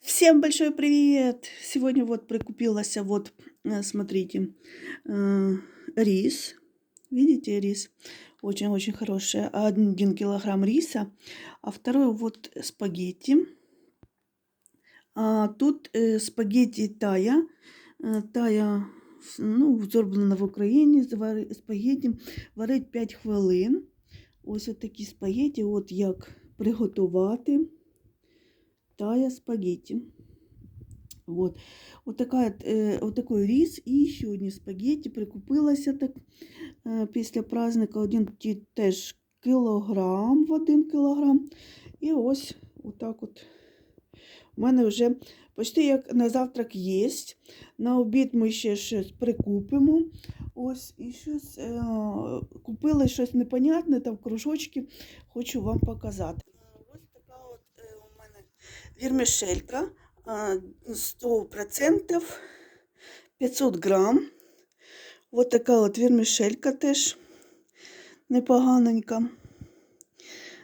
Всем большой привет! Сегодня вот прикупилась вот, э, смотрите, э, рис. Видите, рис очень-очень хороший. Один килограмм риса, а второй вот спагетти. А тут э, спагетти тая. Е, Тая ну, зроблена в Україні. звари- Спагетті варить 5 хвилин. Ось такі спагетті, от як приготувати. Тая спагетті. Вот. Вот, такая, е, от такий рис і ще одні спагетті. Прикупилася так е, після праздника. Один теж кілограм в один кілограм. І ось отак от. У мене вже почти як на завтрак є. На обід ми ще щось прикупимо. Ось і щось е, купили щось непонятне, там кружочки. Хочу вам показати. Вірмішелька. 100% 500 грам. Ось така от вірмішелька теж непоганенька.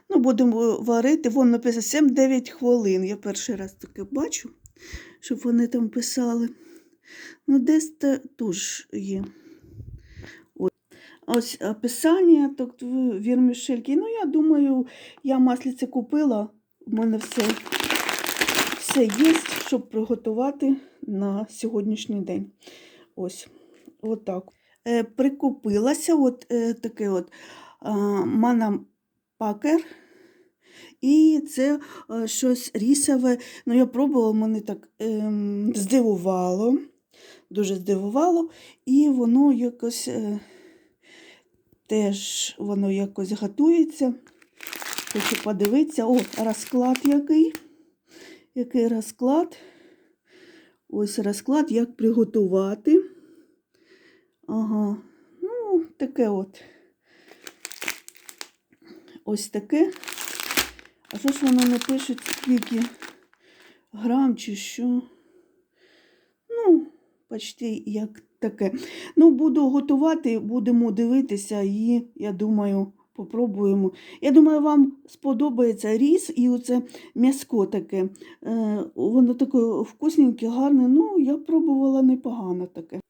Ну, будемо варити. Вон написано 7-9 хвилин. Я перший раз таке бачу, щоб вони там писали. Ну, десь те теж є. Ось, Ось описання, тобто вірмішельки. Ну, я думаю, я маслице купила. У мене все, все є, щоб приготувати на сьогоднішній день. Ось, отак. Е, прикупилася от е, таке от е, мана пакер. І це е, щось рісове. Ну, я пробувала, мене так ем, здивувало, дуже здивувало, і воно якось е, теж воно якось готується. Хочу подивитися. О, розклад який. Який розклад? Ось розклад, як приготувати. Ага, ну, таке от. Ось таке. А що ж воно не пишуть, скільки грам чи що? Ну, почти як таке. Ну, буду готувати, будемо дивитися і, я думаю, попробуємо. Я думаю, вам сподобається ріс і оце м'яско таке. Е, воно таке вкусненьке, гарне. Ну, я пробувала непогано таке.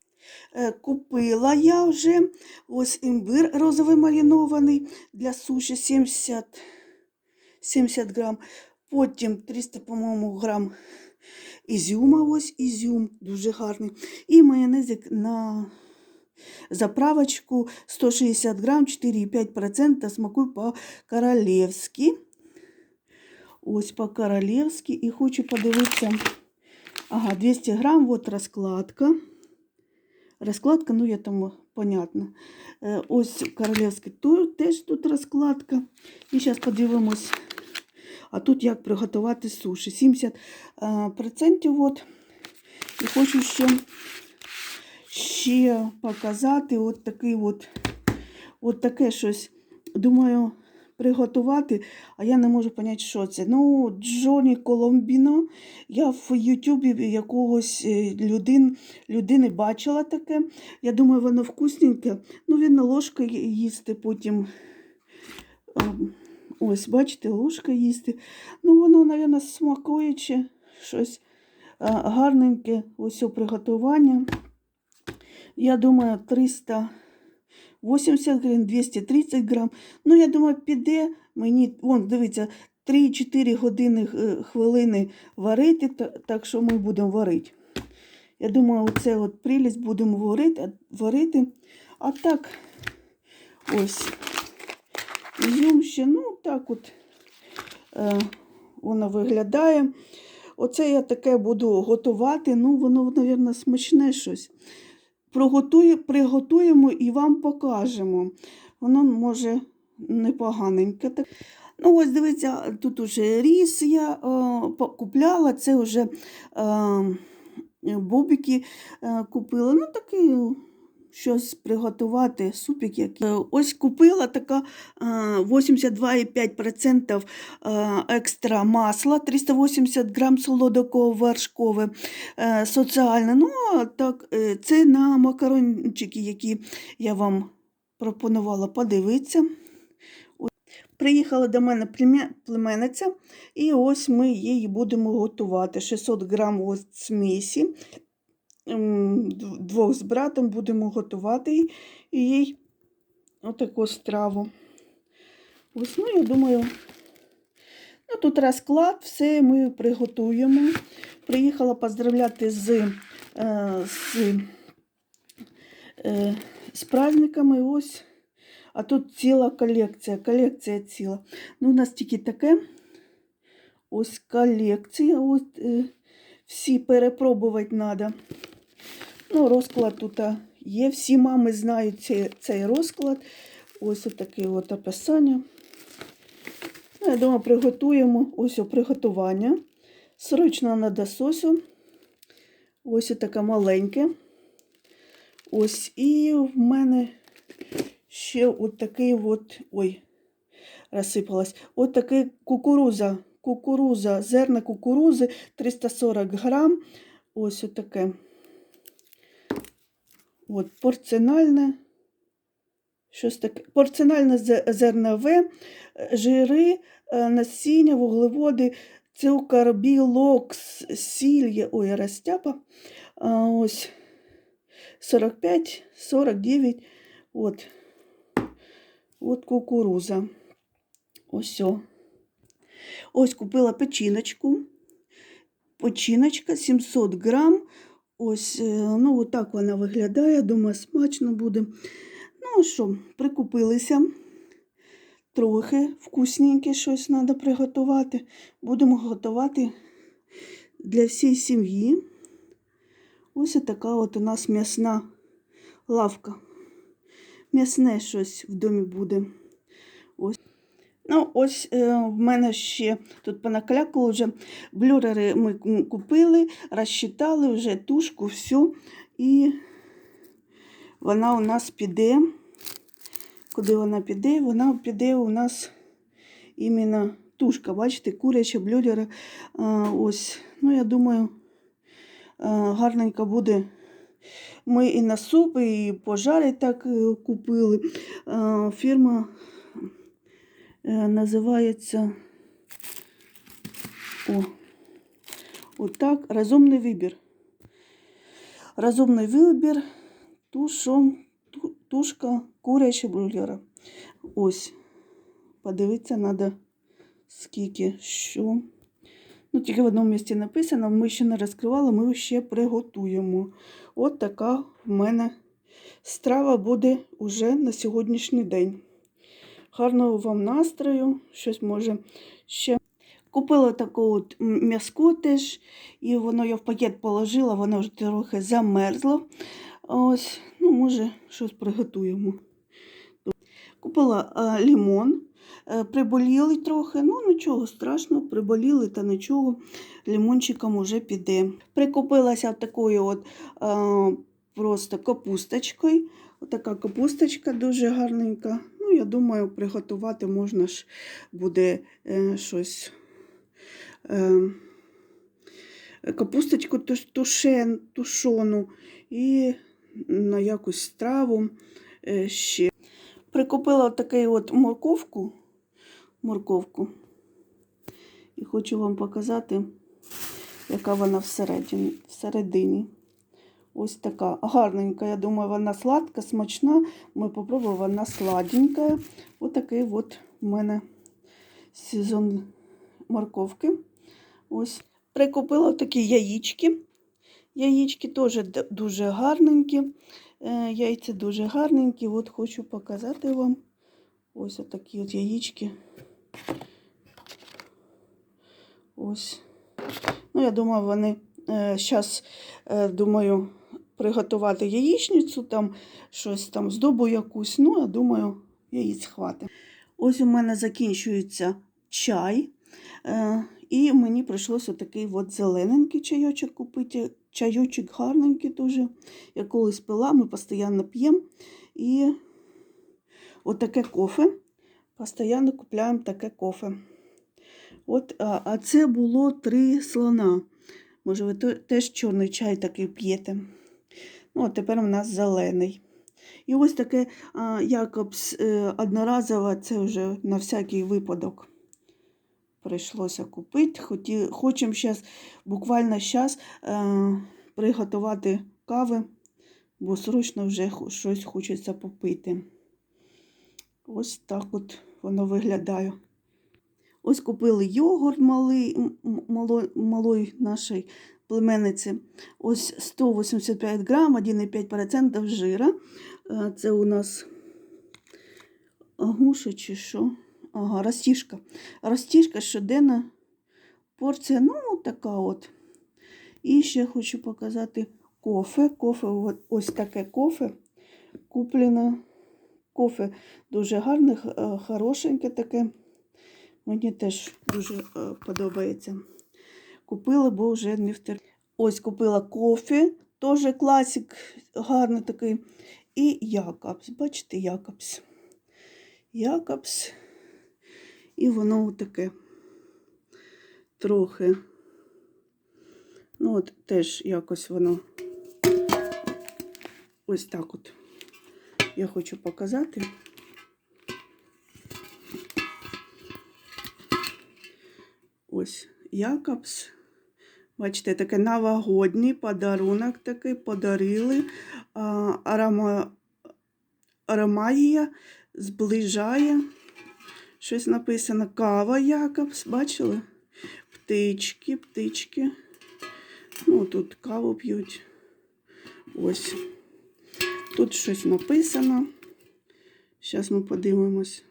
Е, Купила я вже ось імбир розовий маринований для суші 70, 70 грам. Потім 300, по-моєму, грам ізюма, ось ізюм, дуже гарний. І майонезик на заправочку 160 грам, 4,5% смакуй по-королевськи. Ось по-королевськи. І хочу подивитися. Ага, 200 грам, от розкладка. Розкладка, ну я там, понятно. Е, Ось королевський тут теж тут розкладка. І зараз подивимось. А тут як приготувати суші. 70 е, процентів. От. І хочу ще, ще показати от такий от, от таке щось. Думаю, приготувати, а я не можу зрозуміти, що це. Ну, Джоні Коломбіно. Я в Ютубі якогось е, людин, людини бачила таке. Я думаю, воно вкусненьке. Ну, він на ложку їсти потім. Ось, бачите, ложка їсти. Ну, воно, мабуть, смакуюче, щось гарненьке, ось о приготування. Я думаю, 380 гривень, 230 грам. Ну, я думаю, піде мені, вон, дивіться, 3-4 години е, хвилини варити, так що ми будемо варити. Я думаю, оце от прелість будемо варити, варити. А так, ось, ізюм ще, ну, так от е, воно виглядає. Оце я таке буду готувати. Ну, воно, мабуть, смачне щось. Приготуємо і вам покажемо. Воно може непоганеньке. Ну, ось дивіться, тут уже ріс я о, купляла, це вже е, бобики е, купила. Ну, такий щось приготувати, супик який. Е, Ось купила така е, 82,5% е, екстра масла, 380 грам солодокого вершкове е, соціальне. Ну, так, е, це на макарончики, які я вам пропонувала подивитися. Приїхала до мене племенниця, і ось ми її будемо готувати. 600 грам ось смісі. М, дв- Двох з братом будемо готувати їй- отаку страву. Ось, ну, я думаю, ну, тут розклад, все ми приготуємо. Приїхала поздравляти з, е, з, е, з праздниками. Ось. А тут ціла колекція, колекція ціла. Ну, у нас тільки таке. Ось колекція. Ось, е, всі перепробувати треба. Ну, розклад тут є. Всі мами знають цей, розклад. Ось таке от описання. Ну, я думаю, приготуємо ось приготування. Срочно на дососю. Ось таке маленьке. Ось. І в мене ще от такий от. Ой, розсипалась. От такий кукуруза. Кукуруза, зерна кукурузи 340 грам. Ось отаке. От, порціональне. Щось таке. Порціональне зе- зернове, е, жири, е, насіння, вуглеводи, цукор, білок, с- сіль, ой, розтяпа. Ось 45, 49. От. От кукуруза. Ось. Ось купила печіночку. Печіночка 700 грам. Ось, е, ну, отак вона виглядає. Думаю, смачно буде. Ну, що, прикупилися. Трохи вкусненьке щось треба приготувати. Будемо готувати для всієї сім'ї. Ось така от у нас м'ясна лавка. М'ясне щось в домі буде. Ну, ось е, в мене ще тут понаклякало вже блюрери ми купили, розчитали вже тушку, всю. І вона у нас піде. Куди вона піде? Вона піде у нас іменно тушка. Бачите, куряча блюрери. А, ось, ну, я думаю, гарненько буде. Ми і на суп, і пожарить так е, купили. Фірма називається о, отак, розумний вибір. Розумний вибір, тушом, тушка куряча блюлера. Ось. Подивитися треба, скільки, що. Ну, тільки в одному місці написано, ми ще не розкривали, ми ще приготуємо. От така в мене страва буде уже на сьогоднішній день. Гарного вам настрою, щось може ще. Купила таку от м- теж, і воно я в пакет положила, воно вже трохи замерзло. Ось, ну, може, щось приготуємо. Купила а, лімон, е, приболіли трохи, ну нічого страшного, приболіли та нічого, лімончиком уже піде. Прикупилася такою от а, просто капусточкою. Отака капусточка дуже гарненька. Ну, я думаю, приготувати можна ж буде е, щось. Е, капусточку туш- тушен, тушону і на якусь страву е, ще. Прикупила таку от морковку, морковку. І хочу вам показати, яка вона всередині. всередині. Ось така гарненька. Я думаю, вона сладка, смачна. Ми попробуємо, вона сладенька. Ось такий от у мене сезон морковки. Ось. Прикупила такі яєчки. Яєчки теж дуже гарненькі. Е, Яйця дуже гарненькі. От хочу показати вам. Ось такі от яєчки. Ось. Ну, я думаю, вони зараз, думаю, приготувати яєчницю, там щось там здобу якусь. Ну, я думаю, яєць хватить. Ось у мене закінчується чай. Е, І мені прийшлося такий от зелененький чайочок купити. Чайочок гарненький дуже. Я колись пила, ми постійно п'ємо. І отаке кофе. Постійно купуємо таке кофе. От, а, а це було три слона. Може, ви теж чорний чай такий п'єте. Ну, тепер у нас зелений. І ось таке а, Якобс е, одноразове, це вже на всякий випадок. Прийшлося купити. Хочемо зараз, буквально зараз е, приготувати кави, бо срочно вже щось хочеться попити. Ось так от воно виглядає. Ось купили йогурт малий, малої нашої племенниці. Ось 185 грам, 1,5% жира. Е, Це у нас агуша чи що? Ага, ростіжка. Ростіжка щоденна порція, ну, така от. І ще хочу показати кофе. Кофе, ось таке кофе куплено. Кофе дуже гарне, е, хорошеньке таке. Мені теж дуже е, подобається. Купила, бо вже не втер. Ось купила кофе, теж класик, гарний такий. І Якобс. Бачите, Якобс. Якобс. І воно таке трохи. Ну, от теж якось воно ось так от. Я хочу показати. Ось Якобс. Бачите, таке новогодній подарунок такий подарили. А, арома, аромагія зближає. Щось написано кава Якобс. Бачили? Птички, птички. Ну, тут каву п'ють. Ось. Тут щось написано. Зараз ми подивимось.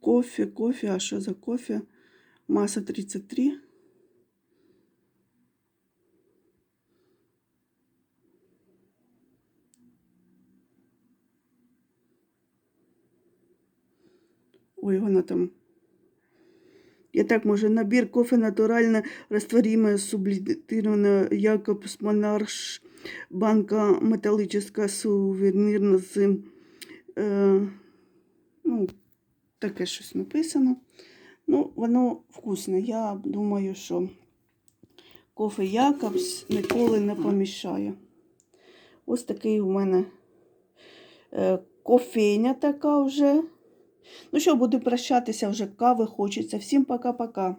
Кофе, кофе, а що за кофе? Маса 33. Ой, вона там. Я так, може, набір кофе натурально растворимое, сублимированное, Якобс Монарш, банка металлическая, сувенирна з, е, ну, таке щось написано. Ну, воно вкусне. Я думаю, що кофе Якобс ніколи не помішає. Ось такий у мене е, кофейня така вже. Ну що, буду прощатися вже кави хочеться. Всім пока-пока.